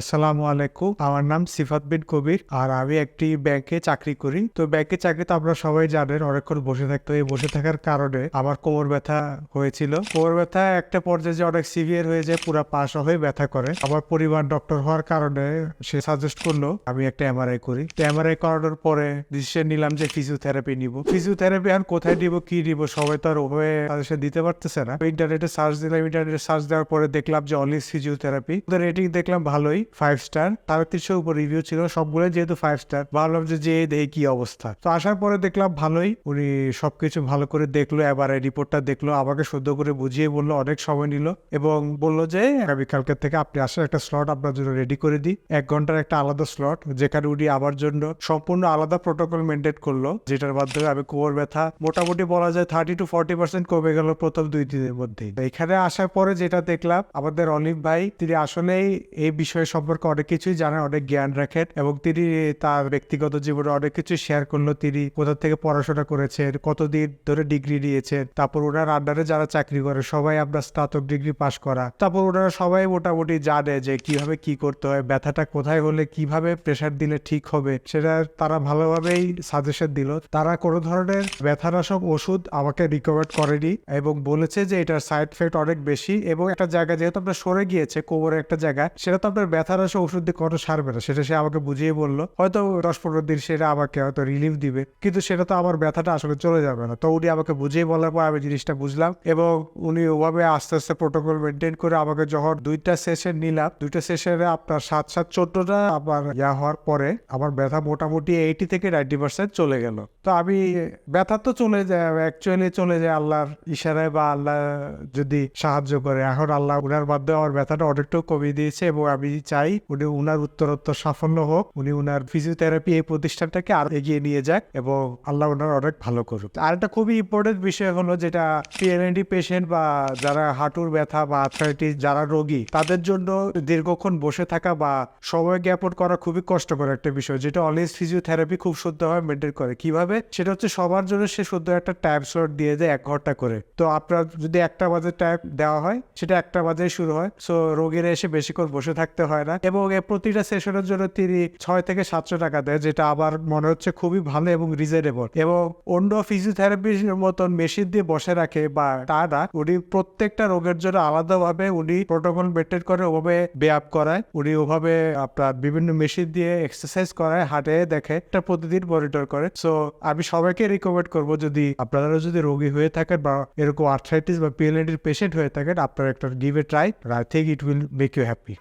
আসসালামু আলাইকুম। আমার নাম সিফাত বিন কবির আর আমি একটি ব্যাংকে চাকরি করি। তো ব্যাংকে চাকরি তো আপনারা সবাই জানেন, অনেকক্ষণ বসে থাকতো এই বসে থাকার কারণে আমার কোমর ব্যথা হয়েছিল। কোমর ব্যথা একটা পর্যায়ে যে অনেক সিভিয়ার হয়ে যায়, পুরো পাশ হয়ে ব্যথা করে। আমার পরিবার ডক্টর হওয়ার কারণে সে সাজেস্ট করল, আমি একটা এমআরআই করি। তো এমআরআই করানোর পরে ডিসিশন নিলাম যে ফিজিওথেরাপি নিব। ফিজিওথেরাপি আর কোথায় নিব, কি নিব, সবাই তো আর ওভাবে সাজেশন দিতে পারতেছে না। ইন্টারনেটে সার্চ দিলাম ইন্টারনেটে সার্চ দেওয়ার পরে দেখলাম যে অনলি ফিজিওথেরাপি ওদের রেটিং দেখলাম ভালোই। ফাইভ স্টার সাড়ে তিনশোর উপর রিভিউ ছিল সবগুলো যেহেতু ফাইভ স্টার ভাবলাম যে যে দেখি কি অবস্থা। তো আসার পরে দেখলাম ভালোই, উনি সবকিছু ভালো করে দেখল, এবার রিপোর্টটা দেখল, আমাকে শুদ্ধ করে বুঝিয়ে বলল, অনেক সময় নিল এবং বলল যে আগামী কালকের থেকে আপনি আসার একটা স্লট আপনার জন্য রেডি করে দিই। এক ঘণ্টার একটা আলাদা স্লট যেখানে উনি আমার জন্য সম্পূর্ণ আলাদা প্রোটোকল মেনটেন করল, যেটার মাধ্যমে আমি কোমর ব্যথা, মোটামুটি বলা যায় থার্টি টু ফর্টি পার্সেন্ট কমে গেল প্রথম দুই দিনের মধ্যেই। তো এখানে আসার পরে যেটা দেখলাম, আমাদের অলিভ ভাই, তিনি আসলেই এই বিষয় সম্পর্কে অনেক কিছুই জানেন, অনেক জ্ঞান রাখেন এবং তিনি তার ব্যক্তিগত জীবনে অনেক কিছু শেয়ার করল তিনি কোথা থেকে পড়াশোনা করেছেন, কতদিন ধরে ডিগ্রি নিয়েছেন, তারপর ওনার আন্ডারে যারা চাকরি করে, সবাই আমরা স্নাতক ডিগ্রি পাশ করা। তারপর ওনারা সবাই মোটামুটি জানে যে কীভাবে কি করতে হয়, ব্যথাটা কোথায় হলে কীভাবে প্রেশার দিলে ঠিক হবে, সেটা তারা ভালোভাবেই সাজেশন দিল। তারা কোনো ধরনের ব্যথানাশক ওষুধ আমাকে রিকমেন্ড করেনি এবং বলেছে যে এটার সাইড এফেক্ট অনেক বেশি এবং একটা জায়গা যেহেতু আপনার সরে গিয়েছে কোমরের একটা জায়গা সেটা তো আপনার ব্যথানাশক ওষুধ দিয়ে কোনো সারবে না, সেটা সে আমাকে বুঝিয়ে বলল। হয়তো দশ পনেরো দিন সেটা আমাকে হয়তো রিলিফ দিবে, কিন্তু সেটা তো আমার ব্যথাটা আসলে চলে যাবে না। তো উনি আমাকে বুঝিয়ে বলার পর আমি জিনিসটা বুঝলাম এবং উনি ওভাবে আস্তে আস্তে প্রোটোকল মেনটেন করে আমাকে যখন দুইটা সেশন নিলাম, দুইটা সেশনে আপনার সাত সাত, চোদ্দটা আবার ইয়া হওয়ার পরে আমার ব্যথা মোটামুটি এইটি থেকে নাইনটি পার্সেন্ট চলে গেল। তো আমি, ব্যথা তো চলে যায় অ্যাকচুয়ালি চলে যায় আল্লাহর ইশারায় বা আল্লাহ যদি সাহায্য করে। এখন আল্লাহ উনার মাধ্যমে আমার ব্যথাটা অনেকটাও কমিয়ে দিয়েছে এবং আমি চাই, উনি উনার উত্তরোত্তর সাফল্য হোক, উনি উনার ফিজিওথেরাপি এই প্রতিষ্ঠানটাকে আরও এগিয়ে নিয়ে যাক এবং আল্লাহ ওনার অনেক ভালো করুক। আর একটা খুবই ইম্পর্টেন্ট বিষয় হলো যেটা পিএলএনডি পেশেন্ট বা যারা হাঁটুর ব্যথা বা আর্থ্রাইটিস যারা রোগী, তাদের জন্য দীর্ঘক্ষণ বসে থাকা বা সময় জ্ঞাপন করা খুবই কষ্টকর একটা বিষয়, যেটা অলওয়েজ ফিজিওথেরাপি খুব শুদ্ধভাবে মেনটেন করে। কীভাবে? সেটা হচ্ছে সবার জন্য সে শুদ্ধ একটা টাইম স্লট দিয়ে দেয় এক ঘণ্টা করে। তো আপনার যদি একটা বাজে টাইম দেওয়া হয়, সেটা একটা বাজে শুরু হয়। সো রোগীরা এসে বেশিক্ষণ বসে থাকতে হয় না। এবং প্রতিটা সেশনের জন্য তিনি ছয় থেকে সাতশো টাকা দেয়, যেটা আমার মনে হচ্ছে খুবই ভালো এবং রিজনেবল এবং অন্য ফিজিওথেরাপির মতন মেশিন দিয়ে বসে রাখে বা তা না, উনি প্রত্যেকটা রোগের জন্য আলাদাভাবে উনি প্রোটোকল মেনটেন করে ওভাবে ব্যায়াম করায়। উনি ওভাবে আপনার বিভিন্ন মেশিন দিয়ে এক্সারসাইজ করায়, হাটে দেখে, এটা প্রতিদিন মনিটর করে। সো আমি সবাইকে রিকমেন্ড করব যদি আপনারা যদি রোগী হয়ে থাকেন বা এরকম আর্থ্রাইটিস বা পিএলএডির পেশেন্ট হয়ে থাকেন, আপনারা একটা give a try I think it will make you happy